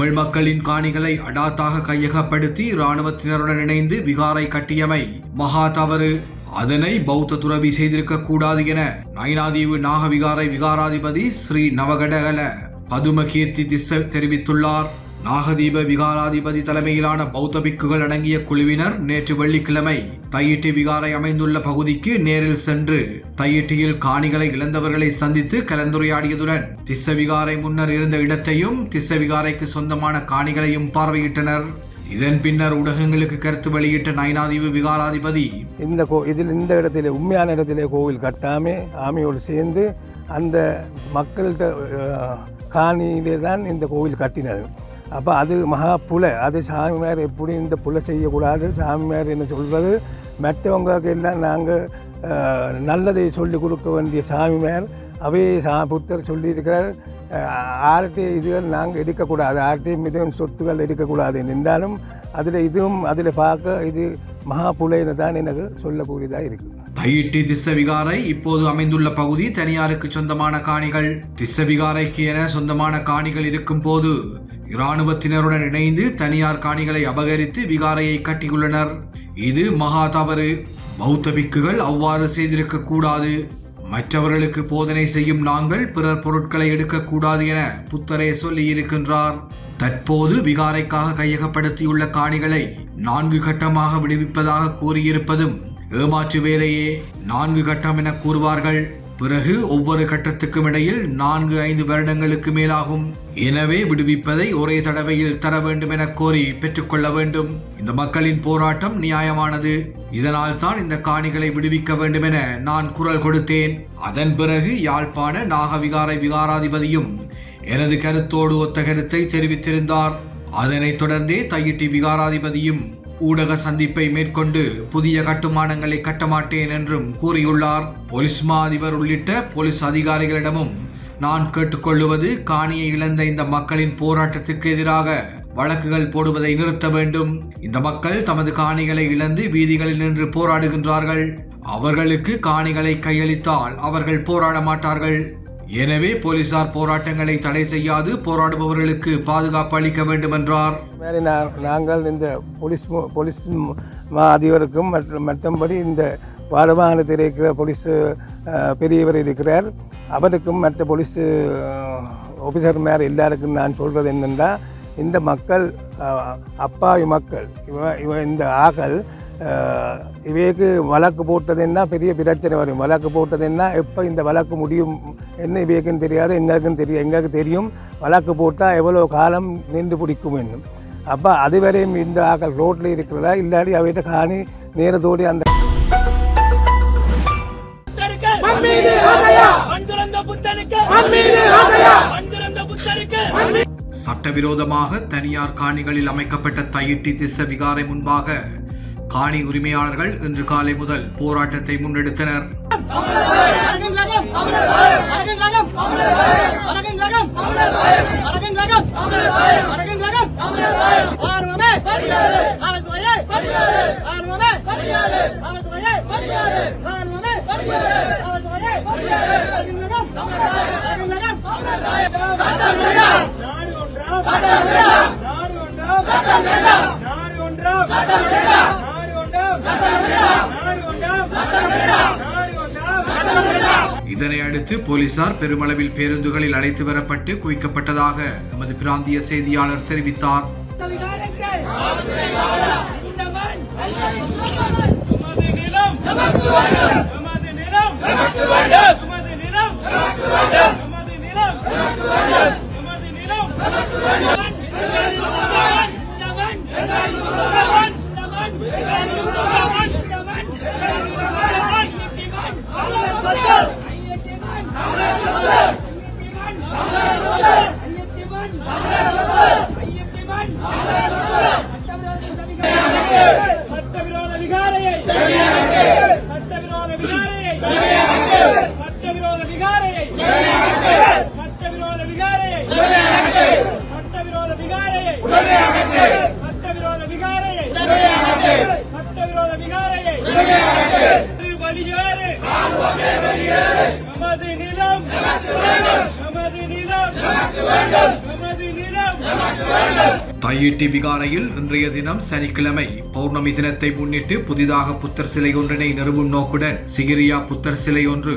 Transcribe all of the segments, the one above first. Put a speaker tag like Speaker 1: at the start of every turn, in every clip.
Speaker 1: தமிழ் மக்களின் காணிகளை அடாத்தாக கையகப்படுத்தி இராணுவத்தினருடன் இணைந்து விகாரை கட்டியமை மகா தவறு. அதனை பௌத்த துறவி செய்திருக்க கூடாது என நயினாதீவு நாகவிகாரை விகாராதிபதி ஸ்ரீ நவகடகல பதுமகீர்த்தி திஸ்ஸ தெரிவித்துள்ளார். நாகதீப விகாராதிபதி தலைமையிலான பௌத்த பிக்குகள் அடங்கிய குழுவினர் நேற்று வெள்ளிக்கிழமை தையிட்டி விகாரை அமைந்துள்ள பகுதிக்கு நேரில் சென்று தையிட்டியில் காணிகளை இழந்தவர்களை சந்தித்து கலந்துரையாடியதுடன் திச விகாரை முன்னர் இருந்த இடத்தையும் திச விகாரைக்கு சொந்தமான காணிகளையும் பார்வையிட்டனர். இதன் பின்னர் ஊடகங்களுக்கு கருத்து வெளியிட்ட நயனாதீவு விகாராதிபதி
Speaker 2: இந்த கோ இதில் இந்த இடத்திலே உண்மையான இடத்திலே கோவில் கட்டாமே ஆமையோடு சேர்ந்து அந்த மக்கள்கிட்ட காணியிலே தான் இந்த கோவில் கட்டினது. அப்போ அது மகா புலை. அது சாமியார் எப்படி இந்த புலை செய்யக்கூடாது? சாமியார் என்ன சொல்கிறது மற்றவங்களுக்கு எல்லாம் நாங்கள் நல்லதை சொல்லி கொடுக்க வேண்டிய சாமிமார் அவே சா புத்தர் சொல்லியிருக்கிறார். ஆர்டிஐ இதுகள் நாங்கள் எடுக்கக்கூடாது. ஆர்டிஐ மிகவும் சொத்துக்கள் எடுக்கக்கூடாது என்றாலும் அதில் இதுவும் அதில் பார்க்க இது மகா புலைன்னு தான் எனக்கு சொல்லக்கூடியதாக இருக்குது
Speaker 1: தையிட்டி திஸ்ஸ விகாரை இப்போது அமைந்துள்ள பகுதி தனியாருக்கு சொந்தமான காணிகள். திஸ்ஸ விகாரைக்கு என சொந்தமான காணிகள் இருக்கும் போது இராணுவத்தினருடன் இணைந்து தனியார் காணிகளை அபகரித்து விகாரையை கட்டியுள்ளனர். இது மகா தவறு. பௌத்த பிக்குகள் அவ்வாறு செய்திருக்க கூடாது. மற்றவர்களுக்கு போதனை செய்யும் நாங்கள் பிறர் பொருட்களை எடுக்கக்கூடாது என புத்தரே சொல்லியிருக்கின்றார். தற்போது விகாரைக்காக கையகப்படுத்தியுள்ள காணிகளை நான்கு கட்டமாக விடுவிப்பதாக கூறியிருப்பதும் ஏமாற்று வேலையே. நான்கு கட்டம் என கூறுவார்கள். பிறகு ஒவ்வொரு கட்டத்துக்கும் இடையில் நான்கு ஐந்து வருடங்களுக்கு மேலாகும். எனவே விடுவிப்பதை ஒரே தடவையில் தர வேண்டும் என கோரி பெற்றுக்கொள்ள வேண்டும். இந்த மக்களின் போராட்டம் நியாயமானது. இதனால் தான் இந்த காணிகளை விடுவிக்க வேண்டும் என நான் குரல் கொடுத்தேன். அதன் பிறகு யாழ்ப்பாண நாகவிகாரை விகாராதிபதியும் எனது கருத்தோடு ஒத்த கருத்தை தெரிவித்திருந்தார். அதனைத் தொடர்ந்தே தையிட்டி விகாராதிபதியும் ஊடக சந்திப்பை மேற்கொண்டு புதிய கட்டுமானங்களை கட்டமாட்டேன் என்றும் கூறியுள்ளார். போலீஸ் மா அதிபர் உள்ளிட்ட போலீஸ் அதிகாரிகளிடமும் நான் கேட்டுக்கொள்ளுவது காணியை இழந்த இந்த மக்களின் போராட்டத்துக்கு எதிராக வழக்குகள் போடுவதை நிறுத்த வேண்டும். இந்த மக்கள் தமது காணிகளை இழந்து வீதிகளில் நின்று போராடுகின்றார்கள். அவர்களுக்கு காணிகளை கையளித்தால் அவர்கள் போராட மாட்டார்கள். எனவே போலீசார் போராட்டங்களை தடை செய்யாது போராடுபவர்களுக்கு பாதுகாப்பு அளிக்க வேண்டும் என்றார்
Speaker 2: நான் நாங்கள் இந்த போலீஸ் மு- போலீஸ் மா அதிபருக்கும் மற்றும் மற்றபடி இந்த வாடமாகாணத்தில் இருக்கிற போலீஸ் பெரியவர் இருக்கிறார். அவருக்கும் மற்ற போலீஸ் ஆஃபீஸர் மேலே எல்லாருக்கும் நான் சொல்கிறது என்னென்னா இந்த மக்கள் அப்பாவி மக்கள் இவ இவ இந்த ஆக்கள் இவைக்கு வழக்கு போட்டதுன்னா பெரிய பிரச்சனை வரும். வழக்கு போட்டதுன்னா எப்போ இந்த வழக்கு முடியும்? என்ன இவைக்கும் தெரியாது. எங்களுக்கும் தெரியும் எங்களுக்கு தெரியும். வழக்கு போட்டால் எவ்வளோ காலம் நின்று பிடிக்கும் என்னும். அப்போ அதுவரையும் இந்த ஆக்கள் ரோட்டில் இருக்கிறதா? இல்லாட்டி அவைகிட்ட காணி நேரத்தோடி அந்த
Speaker 1: சட்டவிரோதமாக தனியார் காணிகளில் அமைக்கப்பட்ட தையிட்டி திச விகாரை முன்பாக காணி உரிமையாளர்கள் இன்று காலை முதல் போராட்டத்தை முன்னெடுத்தனர். இதனை அடுத்து போலீசார் பெருமளவில் பேருந்துகளில் அழைத்து வரப்பட்டு குவிக்கப்பட்டதாக எமது பிராந்திய செய்தியாளர் தெரிவித்தார்.
Speaker 3: சட்டவிரோத விகாரையை. சட்டவிரோத விகாரையை. சட்டவிரோத விகாரையை. சட்டவிரோத விகாரையை. சட்டவிரோத விகாரையை. வெளியேறு நமது நிலம். நமது நிலம். நமது நிலம்.
Speaker 1: தையிட்டி விகாரையில் இன்றைய தினம் சனிக்கிழமை பௌர்ணமி தினத்தை முன்னிட்டு புதிதாக புத்தர் சிலை ஒன்றினை நிறுவும் நோக்குடன் சிகிரியா புத்தர் சிலை ஒன்று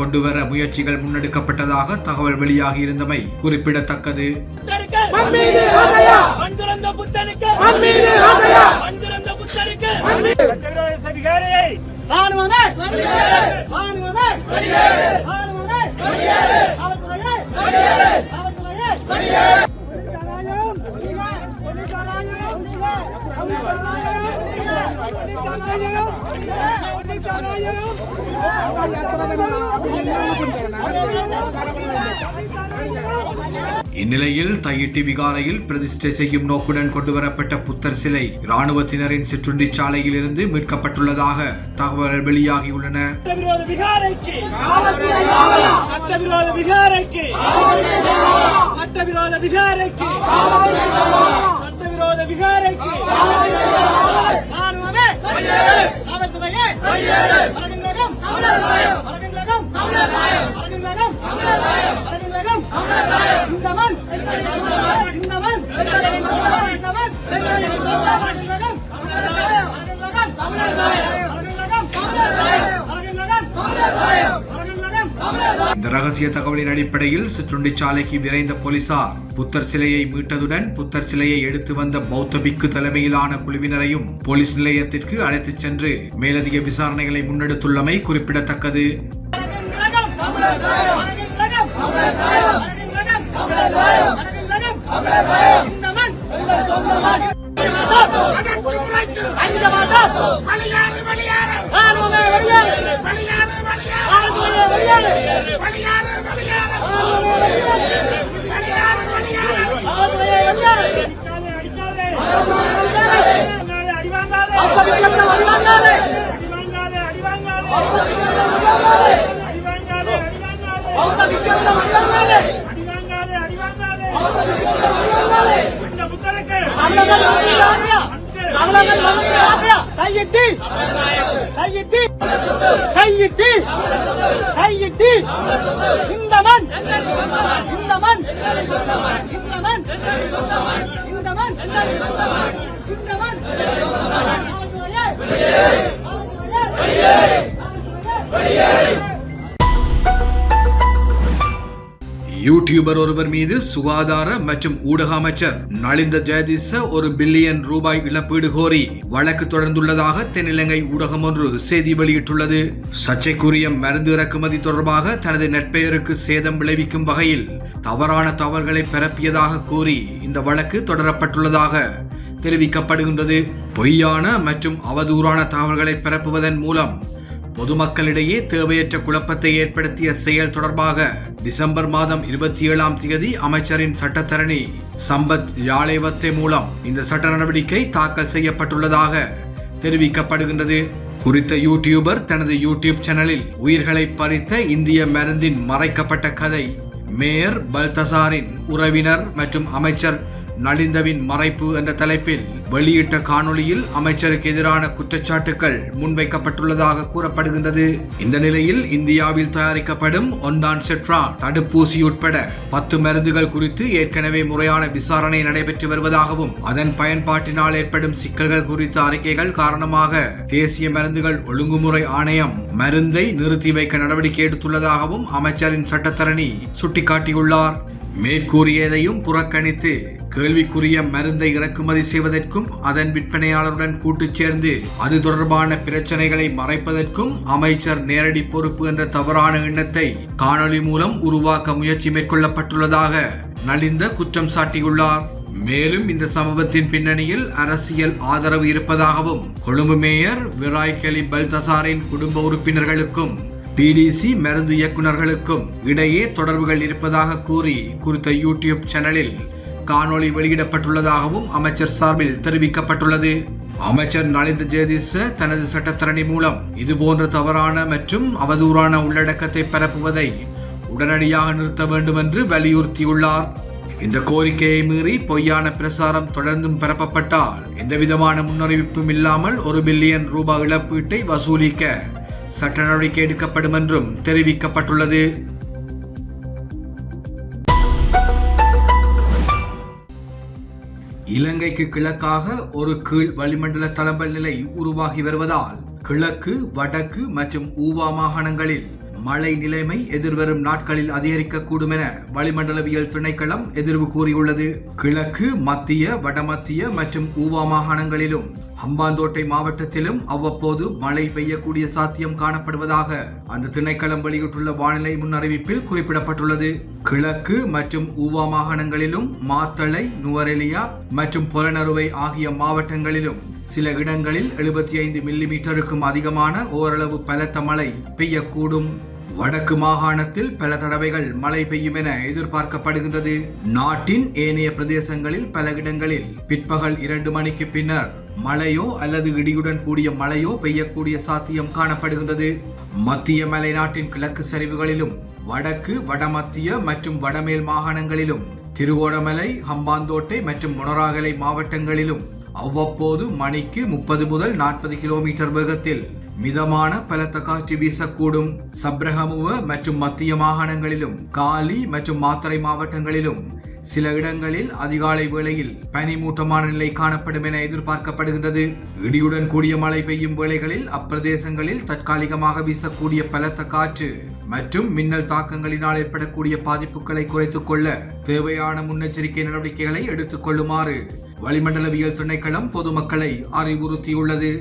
Speaker 1: கொண்டுவர முயற்சிகள் முன்னெடுக்கப்பட்டதாக தகவல் வெளியாகி இருந்தமை குறிப்பிடத்தக்கது.
Speaker 3: புத்தருக்கு! மண்துறந்த
Speaker 1: இந்நிலையில் தையிட்டி விகாரையில் பிரதிஷ்டை செய்யும் நோக்குடன் கொண்டுவரப்பட்ட புத்தர் சிலை இராணுவத்தினரின் சிற்றுண்டி சாலையில் இருந்து மீட்கப்பட்டுள்ளதாக தகவல்கள் வெளியாகியுள்ளன.
Speaker 3: சட்டவிரோத விகாரைக்கு. காவல்துறையே இந்த மண் இந்த மண் இந்த மண்
Speaker 1: இந்த ரகசிய தகவலின் அடிப்படையில் சிற்றுண்டிச்சாலைக்கு விரைந்த போலீசார் புத்தர் சிலையை மீட்டதுடன் புத்தர் சிலையை எடுத்து வந்த பௌத்த பிக்கு தலைமையிலான குழுவினரையும் போலீஸ் நிலையத்திற்கு அழைத்துச் சென்று மேலதிக விசாரணைகளை முன்னெடுத்துள்ளமை குறிப்பிடத்தக்கது.
Speaker 3: கையிட்டி கையிட்டி கையிட்டி கையிட்டி இந்த மண் இந்த மண் இந்த மண் இந்த மண் இந்த மண்
Speaker 1: யூடியூபர் ஒருவர் மீது சுகாதார மற்றும் ஊடக அமைச்சர் நலிந்த ஜெயதிச ஒரு பில்லியன் ரூபாய் இழப்பீடு கோரி வழக்கு தொடர்ந்துள்ளதாக தென்னிலங்கை ஊடகம் ஒன்று செய்தி வெளியிட்டுள்ளது. சர்ச்சைக்குரிய மருந்து இறக்குமதி தொடர்பாக தனது நட்பெயருக்கு சேதம் விளைவிக்கும் வகையில் தவறான தகவல்களை பரப்பியதாக கூறி இந்த வழக்கு தொடரப்பட்டுள்ளதாக தெரிவிக்கப்படுகின்றது. பொய்யான மற்றும் அவதூறான தகவல்களை பரப்புவதன் மூலம் பொதுமக்களிடையே தேவையற்ற குழப்பத்தை ஏற்படுத்திய செயல் தொடர்பாக டிசம்பர் மாதம் இருபத்தி ஏழாம் தேதி அமைச்சரின் சட்டத்தரணி சம்பத் யாழைவத்தை மூலம் இந்த சட்ட நடவடிக்கை தாக்கல் செய்யப்பட்டுள்ளதாக தெரிவிக்கப்படுகின்றது. குறித்த யூடியூபர் தனது யூடியூப் சேனலில் உயிர்களை பறித்த இந்திய மருந்தின் மறைக்கப்பட்ட கதை மேயர் பல்தசாரின் உறவினர் மற்றும் அமைச்சர் நலிந்தவின் மறைப்பு என்ற தலைப்பில் வெளியிட்ட காணொளியில் அமைச்சருக்கு எதிரான குற்றச்சாட்டுகள் முன்வைக்கப்பட்டுள்ளதாக கூறப்படுகின்றது. இந்த நிலையில் இந்தியாவில் தயாரிக்கப்படும் ஒன்டான் செட்ரா தடுப்பூசி உட்பட பத்து மருந்துகள் குறித்து ஏற்கனவே முறையான விசாரணை நடைபெற்று வருவதாகவும் அதன் பயன்பாட்டினால் ஏற்படும் சிக்கல்கள் குறித்த அறிக்கைகள் காரணமாக தேசிய மருந்துகள் ஒழுங்குமுறை ஆணையம் மருந்தை நிறுத்தி வைக்க நடவடிக்கை எடுத்துள்ளதாகவும் அமைச்சரின் சட்டத்தரணி சுட்டிக்காட்டியுள்ளார். மேற்கூறியதையும் புறக்கணித்து கேள்விக்குரிய மருந்தை இறக்குமதி செய்வதற்கும் அதன் விற்பனையாளருடன் கூட்டு சேர்ந்து அது தொடர்பான பிரச்சனைகளை மறைப்பதற்கும் அமைச்சர் நேரடி பொறுப்பு என்ற தவறான எண்ணத்தை காணொளி மூலம் உருவாக்க முயற்சி மேற்கொள்ளப்பட்டுள்ளதாக நலிந்த குற்றம் சாட்டியுள்ளார். மேலும் இந்த சம்பவத்தின் பின்னணியில் அரசியல் ஆதரவு இருப்பதாகவும் கொழும்பு மேயர் விராய் கெலி பல்தசாரின் குடும்ப உறுப்பினர்களுக்கும் பிடிசி மருந்து இயக்குநர்களுக்கும் இடையே தொடர்புகள் இருப்பதாக கூறி குறித்த யூடியூப் சேனலில் காணொளி வெளியிடப்பட்டுள்ளதாகவும் அமைச்சர் சார்பில் தெரிவிக்கப்பட்டுள்ளது. அமைச்சர் நலிந்த ஜெயதிச தனது சட்டத்தரணி மூலம் இதுபோன்ற தவறான மற்றும் அவதூறான உள்ளடக்கத்தை பரப்புவதை உடனடியாக நிறுத்த வேண்டும் என்று வலியுறுத்தியுள்ளார். இந்த கோரிக்கையை மீறி பொய்யான பிரசாரம் தொடர்ந்தும் பரப்பப்பட்டால் எந்தவிதமான முன்னறிவிப்பும் இல்லாமல் ஒரு பில்லியன் ரூபாய் இழப்பீட்டை வசூலிக்க சட்ட நடவடிக்கை எடுக்கப்படும் என்றும் தெரிவிக்கப்பட்டுள்ளது. இலங்கைக்கு கிழக்காக ஒரு கீழ் வளிமண்டல தளம்பல் நிலை உருவாகி வருவதால் கிழக்கு வடக்கு மற்றும் ஊவா மாகாணங்களில் மழை நிலைமை எதிர்வரும் நாட்களில் அதிகரிக்கக்கூடும் என வளிமண்டலவியல் திணைக்களம் எதிர்வு கூறியுள்ளது. கிழக்கு மத்திய வடமத்திய மற்றும் ஊவா மாகாணங்களிலும் ஹம்பாந்தோட்டை மாவட்டத்திலும் அவ்வப்போது மழை பெய்யக்கூடிய சாத்தியம் காணப்படுவதாக அந்த திணைக்களம் வெளியிட்டுள்ள வானிலை முன்னறிவிப்பில் குறிப்பிடப்பட்டுள்ளது. கிழக்கு மற்றும் ஊவா மாகாணங்களிலும் மாத்தளை நுவரெலியா மற்றும் புலனறுவை ஆகிய மாவட்டங்களிலும் சில இடங்களில் எழுபத்தி ஐந்து மில்லிமீட்டருக்கும் அதிகமான ஓரளவு பலத்த மழை பெய்யக்கூடும். வடக்கு மாகாணத்தில் பல தடவைகள் மழை பெய்யும் என எதிர்பார்க்கப்படுகின்றது. நாட்டின் ஏனைய பிரதேசங்களில் பல இடங்களில் பிற்பகல் இரண்டு மணிக்கு பின்னர் மழையோ அல்லது இடியுடன் கூடிய மழையோ பெய்யக்கூடிய சாத்தியம் காணப்படுகின்றது. மத்திய மலைநாட்டின் கிழக்கு சரிவுகளிலும் வடக்கு வடமத்திய மற்றும் வடமேல் மாகாணங்களிலும் திருவோணமலை ஹம்பாந்தோட்டை மற்றும் முனராகலை மாவட்டங்களிலும் அவ்வப்போது மணிக்கு முப்பது முதல் நாற்பது கிலோமீட்டர் வேகத்தில் மிதமான பலத்த காற்று வீசக்கூடும். சப்ரஹமுவ மற்றும் மத்திய மாகாணங்களிலும் காலி மற்றும் மாத்தரை மாவட்டங்களிலும் சில இடங்களில் அதிகாலை வேளையில் பனிமூட்டமான நிலை காணப்படும் என எதிர்பார்க்கப்படுகின்றது. இடியுடன் கூடிய மழை பெய்யும் வேளைகளில் அப்பிரதேசங்களில் தற்காலிகமாக வீசக்கூடிய பலத்த காற்று மற்றும் மின்னல் தாக்கங்களினால் ஏற்படக்கூடிய பாதிப்புகளை குறைத்துக் கொள்ள தேவையான முன்னெச்சரிக்கை நடவடிக்கைகளை எடுத்துக் கொள்ளுமாறு வளிமண்டலவியல் திணைக்களம் பொதுமக்களை அறிவுறுத்தியுள்ளது.